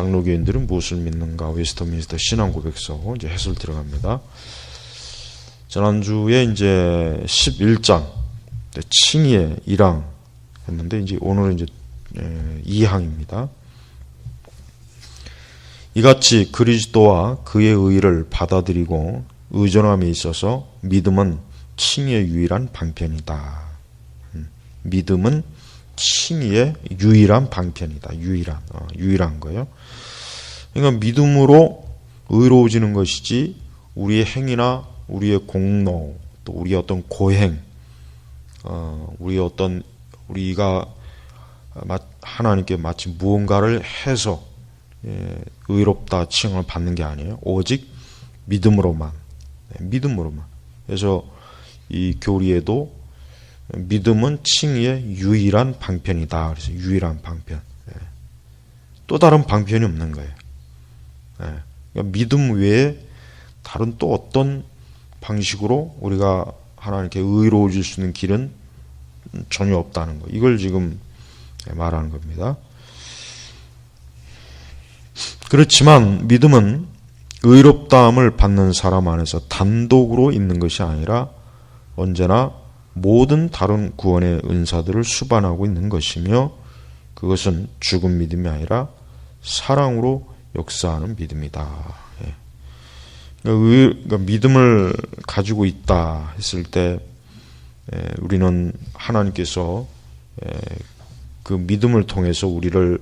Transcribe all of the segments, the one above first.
장로교인들은 무엇을 믿는가? 웨스터민스터 신앙 고백서 이제 해설 들어갑니다. 지난주에 이제 11장 칭의의 1항 했는데 이제 오늘은 이제 2항입니다. 이같이 그리스도와 그의 의를 받아들이고 의존함에 있어서 믿음은 칭의의 유일한 방편이다. 음, 믿음은 칭의의 유일한 방편이다. 유일한 어, 유일한 거요. 그러니까 믿음으로 의로워지는 것이지 우리의 행위나 우리의 공로 또 우리의 어떤 고행, 어, 우리의 어떤 우리가 하나님께 마치 무언가를 해서 예, 의롭다 칭을 받는 게 아니에요. 오직 믿음으로만, 네, 믿음으로만. 그래서 이 교리에도 믿음은 칭의의 유일한 방편이다. 그래서 유일한 방편. 예. 또 다른 방편이 없는 거예요. 예. 그러니까 믿음 외에 다른 또 어떤 방식으로 우리가 하나님께 의로워질 수 있는 길은 전혀 없다는 거. 이걸 지금 말하는 겁니다. 그렇지만 믿음은 의롭다함을 받는 사람 안에서 단독으로 있는 것이 아니라 언제나 모든 다른 구원의 은사들을 수반하고 있는 것이며 그것은 죽은 믿음이 아니라 사랑으로 역사하는 믿음이다. 예. 그러니까, 그러니까 믿음을 가지고 있다 했을 때 예, 우리는 하나님께서 예, 그 믿음을 통해서 우리를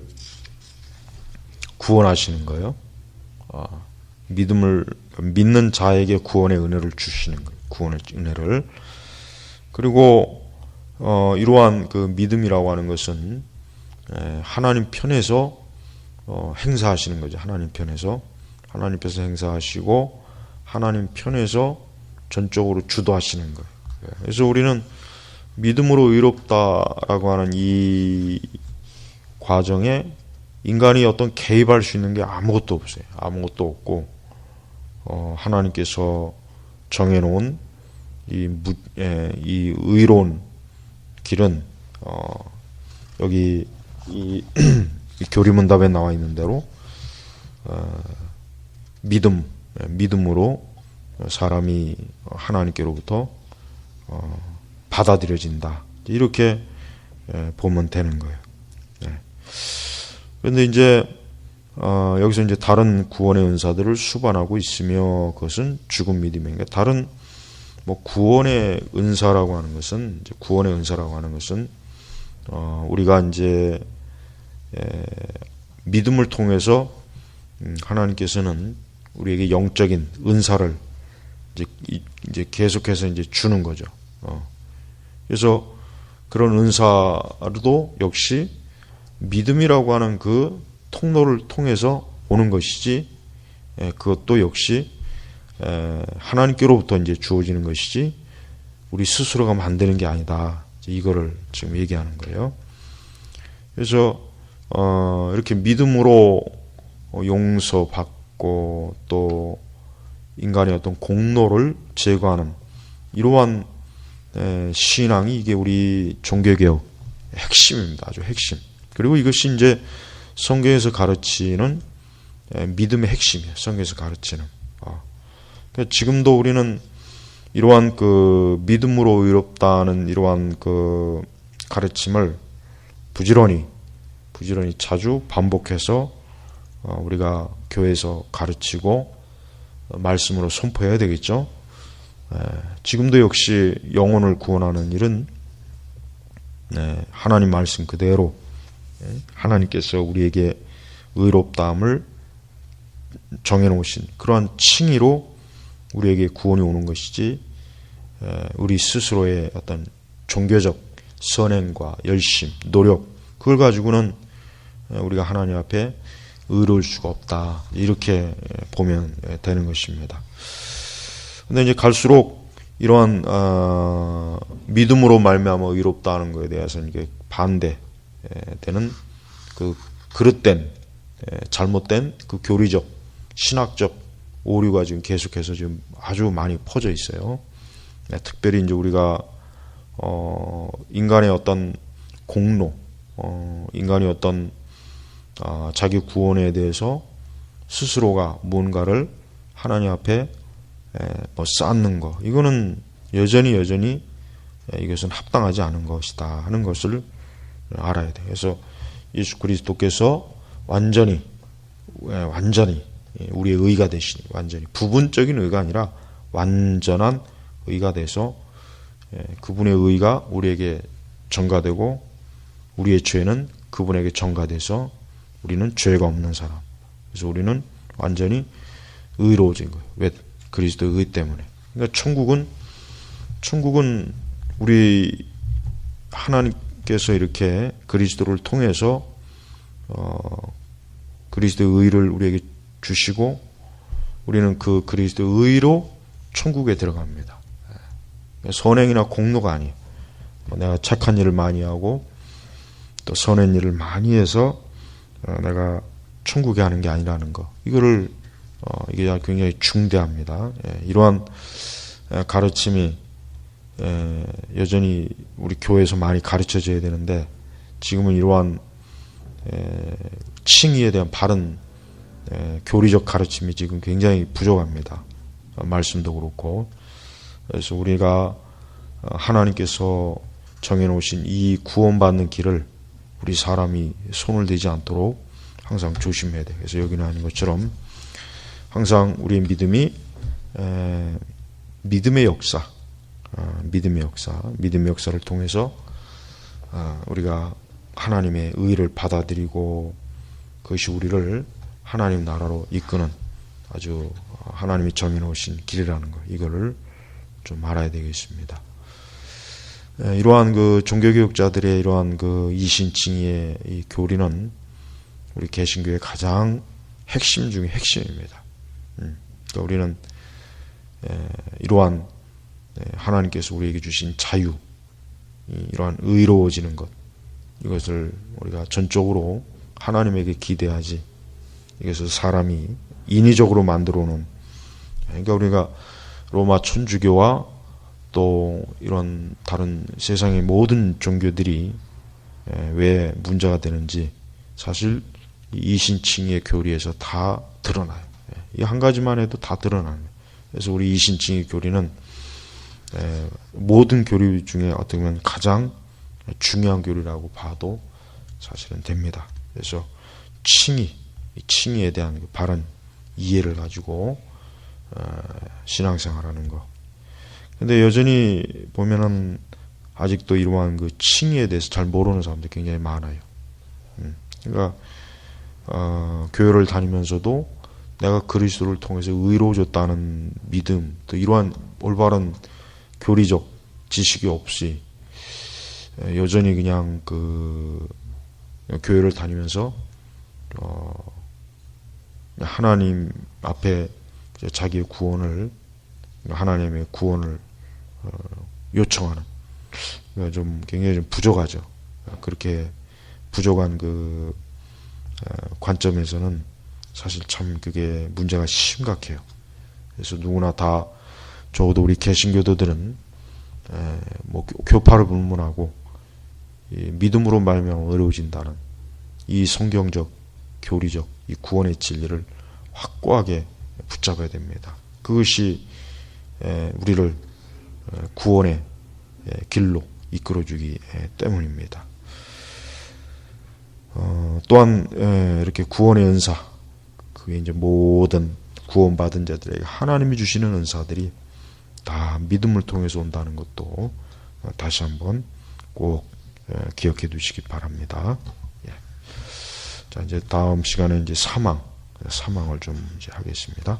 구원하시는 거예요. 아, 믿음을 믿는 자에게 구원의 은혜를 주시는 거예요. 구원의 은혜를 그리고 어, 이러한 그 믿음이라고 하는 것은 에, 하나님 편에서 어, 행사하시는 거죠. 하나님 편에서 하나님 편에서 행사하시고 하나님 편에서 전적으로 주도하시는 거예요. 예, 그래서 우리는 믿음으로 의롭다라고 하는 이 과정에 인간이 어떤 개입할 수 있는 게 아무것도 없어요. 아무것도 없고 어, 하나님께서 정해놓은 이, 무, 예, 이 의로운 길은 어, 여기 이, 이 교리문답에 나와 있는 대로 어, 믿음, 예, 믿음으로 사람이 하나님께로부터 어, 받아들여진다. 이렇게 예, 보면 되는 거예요. 네. 그런데 이제 어, 여기서 이제 다른 구원의 은사들을 수반하고 있으며 그것은 죽은 믿음인가 다른 뭐 구원의 은사라고 하는 것은 구원의 은사라고 하는 것은 어, 우리가 이제 에, 믿음을 통해서 음, 하나님께서는 우리에게 영적인 은사를 이제, 이제 계속해서 이제 주는 거죠. 어. 그래서 그런 은사도 역시 믿음이라고 하는 그 통로를 통해서 오는 것이지 에, 그것도 역시 하나님께로부터 이제 주어지는 것이지 우리 스스로가 만드는 게 아니다. 이거를 지금 얘기하는 거예요. 그래서 어, 이렇게 믿음으로 용서받고 또 인간의 어떤 공로를 제거하는 이러한 신앙이 이게 우리 종교개혁 핵심입니다. 아주 핵심. 그리고 이것이 이제 성경에서 가르치는 믿음의 핵심이에요. 성경에서 가르치는. 그러니까 지금도 우리는 이러한 그 믿음으로 의롭다는 이러한 그 가르침을 부지런히 부지런히 자주 반복해서 어, 우리가 교회에서 가르치고 말씀으로 선포해야 되겠죠. 지금도 역시 영혼을 구원하는 일은 네, 하나님 말씀 그대로 하나님께서 우리에게 의롭다함을 정해놓으신 그러한 칭의로 우리에게 구원이 오는 것이지 우리 스스로의 어떤 종교적 선행과 열심, 노력 그걸 가지고는 우리가 하나님 앞에 의로울 수가 없다 이렇게 보면 되는 것입니다. 근데 이제 갈수록 이러한 어, 믿음으로 말미암아 의롭다는 것에 대해서 이게 반대되는 그 그릇된 잘못된 그 교리적 신학적 오류가 지금 계속해서 지금 아주 많이 퍼져 있어요. 네, 특별히 이제 우리가 어, 인간의 어떤 공로, 어, 인간이 어떤 아, 자기 구원에 대해서 스스로가 무언가를 하나님 앞에 뭐 쌓는 거 이거는 여전히 여전히 이것은 합당하지 않은 것이다 하는 것을 알아야 돼. 그래서 예수 그리스도께서 완전히 완전히 우리의 의가 되시니 완전히 부분적인 의가 아니라 완전한 의가 돼서 그분의 의가 우리에게 전가되고 우리의 죄는 그분에게 전가돼서 우리는 죄가 없는 사람. 그래서 우리는 완전히 의로워진 거예요. 왜? 그리스도의 의 때문에. 그러니까 천국은 천국은 우리 하나님께서 이렇게 그리스도를 통해서 어 그리스도의 의를 우리에게 주시고 우리는 그 그리스도의 의로 천국에 들어갑니다. 선행이나 공로가 아니에요. 뭐 내가 착한 일을 많이 하고 또 선한 일을 많이 해서 어, 내가 천국에 하는 게 아니라는 거. 이거를 어, 이게 굉장히 중대합니다. 예, 이러한 가르침이 여전히 우리 교회에서 많이 가르쳐져야 되는데 지금은 이러한 칭의에 대한 바른 교리적 가르침이 지금 굉장히 부족합니다. 어, 말씀도 그렇고 그래서 우리가 어, 하나님께서 정해놓으신 이 구원받는 길을 우리 사람이 손을 대지 않도록 항상 조심해야 돼. 그래서 여기는 아닌 것처럼 항상 우리의 믿음이 에, 믿음의 역사, 어, 믿음의 역사, 믿음의 역사를 통해서 어, 우리가 하나님의 의를 받아들이고 그것이 우리를 하나님 나라로 이끄는 아주 하나님이 정해놓으신 길이라는 거 이거를 좀 알아야 되겠습니다. 이러한 그 종교교육자들의 이러한 그 이신칭의의 이 교리는 우리 개신교의 가장 핵심 중의 핵심입니다. 음, 그러니까 우리는 이러한 하나님께서 우리에게 주신 자유, 이러한 의로워지는 것, 이것을 우리가 전적으로 하나님에게 기대하지, 이것을 사람이 인위적으로 만들어 놓은, 그러니까 우리가 로마 천주교와 또 이런 다른 세상의 모든 종교들이 왜 문제가 되는지 사실 이신칭의 교리에서 다 드러나요. 이 한 가지만 해도 다 드러나요. 그래서 우리 이신칭의 교리는 모든 교리 중에 어떻게 보면 가장 중요한 교리라고 봐도 사실은 됩니다. 그래서 칭의, 칭의에 대한 그 바른 이해를 가지고 어, 신앙생활하는 거. 근데 여전히 보면은 아직도 이러한 그 칭의에 대해서 잘 모르는 사람들이 굉장히 많아요. 음. 그러니까 어, 교회를 다니면서도 내가 그리스도를 통해서 의로워졌다는 믿음, 또 이러한 올바른 교리적 지식이 없이 여전히 그냥 그 교회를 다니면서 어, 하나님 앞에 자기의 구원을 하나님의 구원을 어, 요청하는 좀 굉장히 좀 부족하죠. 그렇게 부족한 그 어, 관점에서는 사실 참 그게 문제가 심각해요. 그래서 누구나 다 적어도 우리 개신교도들은 뭐 교파를 불문하고 믿음으로 말면 어려워진다는 이 성경적 교리적 이 구원의 진리를 확고하게 붙잡아야 됩니다. 그것이 우리를 구원의 길로 이끌어주기 때문입니다. 어, 또한 이렇게 구원의 은사, 그게 이제 모든 구원받은 자들에게 하나님이 주시는 은사들이 다 믿음을 통해서 온다는 것도 다시 한번 꼭 기억해 두시기 바랍니다. 예. 자, 이제 다음 시간에 이제 사망, 사망을 좀 이제 하겠습니다.